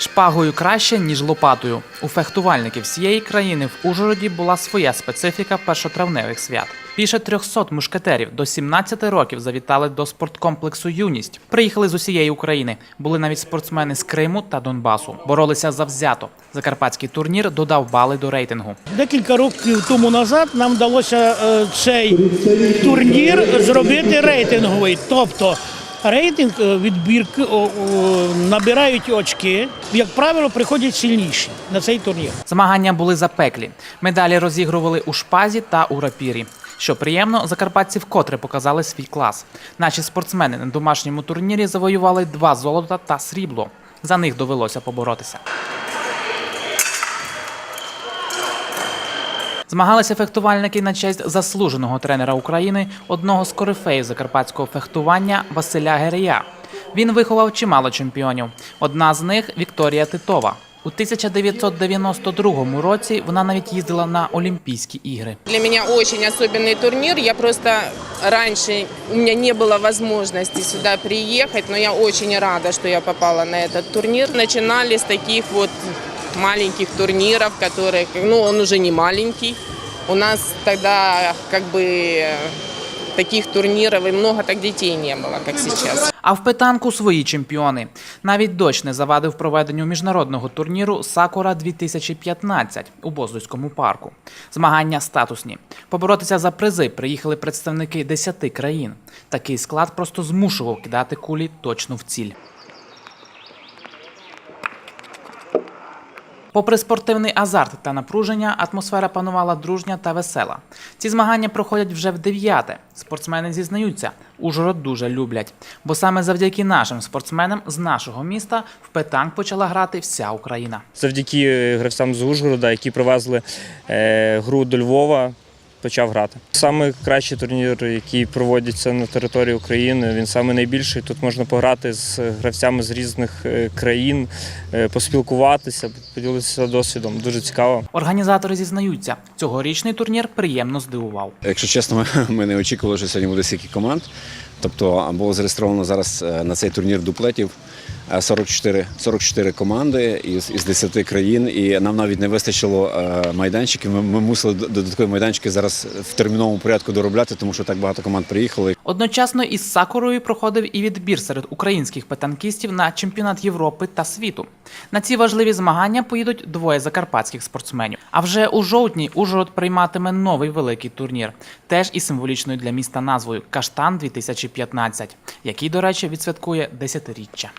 Шпагою краще, ніж лопатою. У фехтувальників всієї країни в Ужгороді була своя специфіка першотравневих свят. Більше 300 мушкетерів до 17 років завітали до спорткомплексу Юність. Приїхали з усієї України. Були навіть спортсмени з Криму та Донбасу. Боролися завзято. Закарпатський турнір додав бали до рейтингу. Декілька років тому назад нам вдалося е, цей турнір зробити рейтинговий. Тобто рейтинг е, відбірки набирають очки. Як правило, приходять сильніші на цей турнір. Змагання були запеклі. Медалі розігрували у шпазі та у рапірі. Що приємно, закарпатці вкотре показали свій клас. Наші спортсмени на домашньому турнірі завоювали два золота та срібло. За них довелося поборотися. Змагалися фехтувальники на честь заслуженого тренера України, одного з корифеїв закарпатського фехтування Василя Герія. Він виховав чимало чемпіонів. Одна з них Вікторія Титова. У 1992 році вона навіть їздила на Олімпійські ігри. Для меня очень особенный турнир. Я просто раньше у меня не было возможности сюда приехать, но я очень рада, что я попала на этот турнир. Начинали с таких вот маленьких турниров, которые, ну, он уже не маленький. У нас тогда как бы э, таких турниров и много так детей не было, как сейчас. А в питанку свої чемпіони. Навіть дощ не завадив проведенню міжнародного турніру Сакура 2015 у Боздуйському парку. Змагання статусні. Поборотися за призи приїхали представники 10 країн. Такий склад просто змушував кидати кулі точно в ціль. Попри спортивний азарт та напруження, атмосфера панувала дружня та весела. Ці змагання проходять вже в дев'яте. Спортсмени зізнаються, Ужгород дуже люблять, бо саме завдяки нашим спортсменам з нашого міста в петанк почала грати вся Україна. завдяки е, гравцям з Ужгорода, які привезли е, гру до Львова, почав грати. Саме кращий турнір, який проводиться на території України, він саме найбільший. Тут можна пограти з гравцями з різних е, країн, е, поспілкуватися, поділитися досвідом. Дуже цікаво. Організатори зізнаються, цьогорічний турнір приємно здивував. Якщо чесно, ми- ми не очікували, що сьогодні буде стільки команд. Тобто було зареєстровано зараз е, на цей турнір дуплетів е, 44, 44 команди із, із 10 країн, і нам навіть не вистачило е, майданчиків. Ми, ми мусили додаткові майданчики зараз в терміновому порядку доробляти, тому що так багато команд приїхали. Одночасно із Сакурою проходив і відбір серед українських петанкістів на чемпіонат Європи та світу. На ці важливі змагання поїдуть двоє закарпатських спортсменів. А вже у жовтні Ужгород прийматиме новий великий турнір, теж із символічною для міста назвою Каштан 2015, який, до речі, відсвяткує десятиріччя.